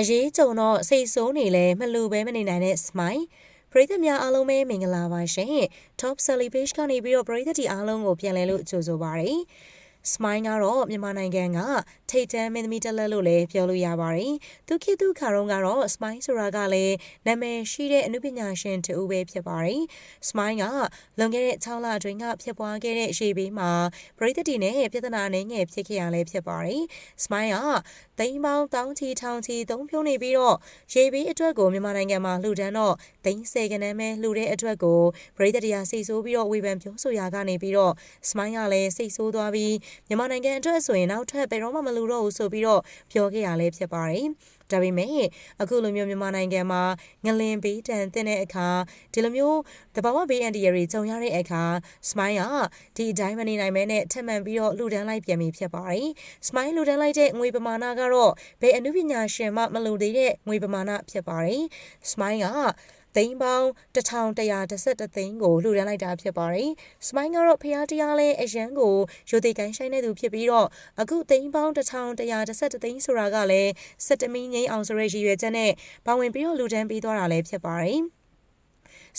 အရေးကြုံတော့စိတ်ဆိုးနေလဲမလူပဲမနေနိုင်တဲ့ smile ပရိသတ်များအားလုံးပဲမင်္ဂလာပါရှင် Top Selly Page ကနေပြီးတော့ပရိသတ်တီအားလုံးကိုပြန်လည်လို့ကြိုဆိုပါရစေ Smile ကတော့မြန်မာနိုင်ငံကထိတ်တန်းမင်းသမီးတက်လက်လို့လည်းပြောလို့ရပါတယ်။သူခေတ်သူခါတော့ကတော့ Smile ဆိုတာကလည်းနာမည်ရှိတဲ့အမှုပညာရှင်တူပဲဖြစ်ပါတယ်။ Smile ကလွန်ခဲ့တဲ့6လအတွင်းကဖြစ်ပွားခဲ့တဲ့ရှေ့ဘေးမှာပရိသတ်တီနဲ့ပြဿနာအနေငယ်ဖြစ်ခဲ့ရလဲဖြစ်ပါတယ်။ Smile ကသိန်းပေါင်းတောင်းချီထောင်ချီသုံးဖြုံးနေပြီးတော့ရေဘေးအတွက်ကိုမြန်မာနိုင်ငံမှာလှူဒန်းတော့သိန်း10ကနန်းပဲလှူတဲ့အတွက်ကိုပရိသတ်တီကစိတ်ဆိုးပြီးတော့ဝေဖန်ပြောဆိုရာကနေပြီးတော့ Smile ကလည်းစိတ်ဆိုးသွားပြီးမြန်မာနိုင်ငံအတွက်ဆိုရင်နောက်ထပ်ဘယ်တော့မှမလူတော့ဘူးဆိုပြီးတော့ပြောခဲ့ရလဲဖြစ်ပါတယ်။ဒါပေမဲ့အခုလိုမျိုးမြန်မာနိုင်ငံမှာငလင်ဘေးတန်တဲ့အခါဒီလိုမျိုးတဘာဝဘေးအန်ဒီရတွေကြုံရတဲ့အခါ Smile ကဒီအတိုင်းမနေနိုင်မဲနဲ့ထပ်မံပြီးတော့လှူဒန်းလိုက်ပြန်ပြီဖြစ်ပါတယ်။ Smile လှူဒန်းလိုက်တဲ့ငွေပမာဏကတော့ဘယ်အမှုပညာရှင်မှမလူသေးတဲ့ငွေပမာဏဖြစ်ပါတယ်။ Smile က သိန်းပေါင်း1113သိန်းကိုလှူဒန်းလိုက်တာဖြစ်ပါတယ်။စမိုင်းကတော့ဖျားတရားလဲအရန်ကိုရိုသေကိုင်းဆိုင်တဲ့သူဖြစ်ပြီးတော့အခုသိန်းပေါင်း1113သိန်းဆိုတာကလည်းစက်တမီငိမ့်အောင်ဆိုရရည်ရွယ်ချက်နဲ့ပါဝင်ပြီးတော့လှူဒန်းပေးသွားတာလည်းဖြစ်ပါတယ်။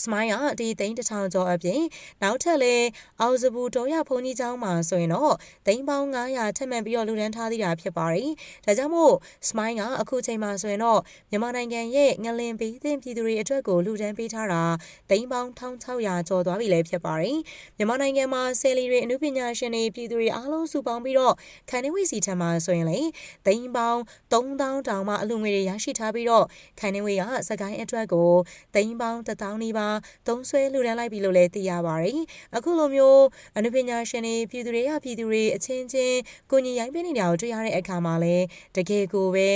Smile ကဒီသိန်းတစ်ထောင်ကျော်အပြင်နောက်ထပ်လဲအောက်စဘူးတော်ရဖုန်ကြီးကျောင်းမှာဆိုရင်တော့သိန်းပေါင်း900ထပ်မံပြီးတော့လူဒန်းထားသေးတာဖြစ်ပါတယ်။ဒါကြောင့်မို့ Smile ကအခုချိန်မှာဆိုရင်တော့မြန်မာနိုင်ငံရဲ့ငလင်ပေးသင့်ပြည်သူတွေအတွက်ကိုလူဒန်းပေးထားတာသိန်းပေါင်း1600ကျော်သွားပြီလည်းဖြစ်ပါတယ်။မြန်မာနိုင်ငံမှာဆယ်လီတွေအမှုပညာရှင်တွေပြည်သူတွေအားလုံးစုပေါင်းပြီးတော့ခန္ဓာဝိစီထံမှာဆိုရင်လေသိန်းပေါင်း3000တောင်မှအလူငွေတွေရရှိထားပြီးတော့ခန္ဓာဝိကစကိုင်းအတွက်ကိုသိန်းပေါင်း1000နီးပါးသုံးဆွဲလှူဒန်းလိုက်ပြီလို့လည်းသိရပါတယ်။အခုလိုမျိုးအနုပညာရှင်တွေပြည်သူတွေကပြည်သူတွေအချင်းချင်းကိုညီရိုင်းပေးနေတာကိုတွေ့ရတဲ့အခါမှာလည်းတကယ်ကိုပဲ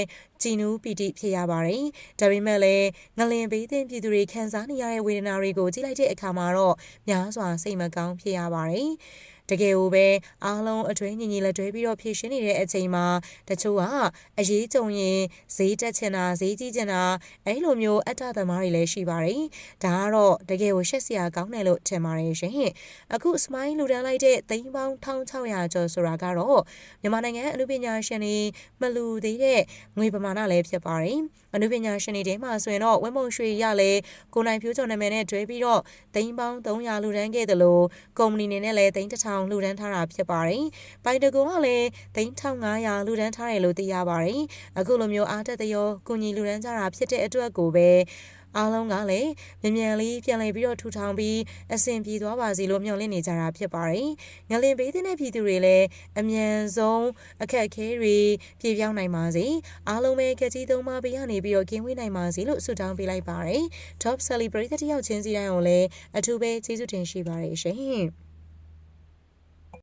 ကြည်နူးပီတိဖြစ်ရပါတယ်။ဒါပေမဲ့လည်းငလင်ဘေးသင့်ပြည်သူတွေခံစားနေရတဲ့ဝေဒနာတွေကိုကြည့်လိုက်တဲ့အခါမှာတော့များစွာစိတ်မကောင်းဖြစ်ရပါတယ်။ တကယ်ကိုပဲအားလုံးအတွင်းညီညီလက်တွဲပြီးတော့ဖြည့်ရှင်းနေတဲ့အချိန်မှာတချို့ကအရေးကြုံရင်ဈေးတက်ချင်တာဈေးကြီးချင်တာအဲ့လိုမျိုးအတ္တသမားတွေလည်းရှိပါတယ်။ဒါကတော့တကယ်ကိုရှက်စရာကောင်းတယ်လို့ထင်ပါတယ်ရှင်။အခု Smile လူတန်းလိုက်တဲ့သိန်းပေါင်း1600ကျော်ဆိုတာကတော့မြန်မာနိုင်ငံအမှုပညာရှင်တွေမလူသေးတဲ့ငွေပမာဏလည်းဖြစ်ပါတယ်။ အမှုပညာရှင်တွေထဲမှာဆိုရင်တော့ဝင်းမုံရွှေရလည်းကိုနိုင်ဖြိုးကျော်နာမည်နဲ့တွဲပြီးတော့သိန်းပေါင်း300လူတန်းခဲ့တယ်လို့ကုမ္ပဏီနေနဲ့လည်းသိန်း1000 1000လှူဒန်းထားတာဖြစ်ပါတယ်။ပိုင်တကူကလည်း3500လှူဒန်းထားတယ်လို့သိရပါတယ်။အခုလိုမျိုးအားတက်သရောကုညီလှူဒန်းကြတာဖြစ်တဲ့အတွက်ကိုပဲ အားလုံးကလည်းမြန်မြန်လေးပြန်လည်ပြီးတော့ထူထောင်ပြီးအဆင်ပြေသွားပါစေလို့မျှော်လင့်နေကြတာဖြစ်ပါတယ်။ငလင်ပေးတဲ့ပြည်သူတွေလည်းအမြန်ဆုံးအခက်အခဲတွေပြေပြောင်းနိုင်ပါစေ။အားလုံးပဲကကြီးသုံးပါးပေးရနေပြီးတော့ကင်းဝေးနိုင်ပါစေလို့ဆုတောင်းပေးလိုက်ပါတယ်။ Top Celebrity တယောက်ချင်းစီတိုင်းကိုလည်းအထူးပဲကျေးဇူးတင်ရှိပါတယ်ရှင်။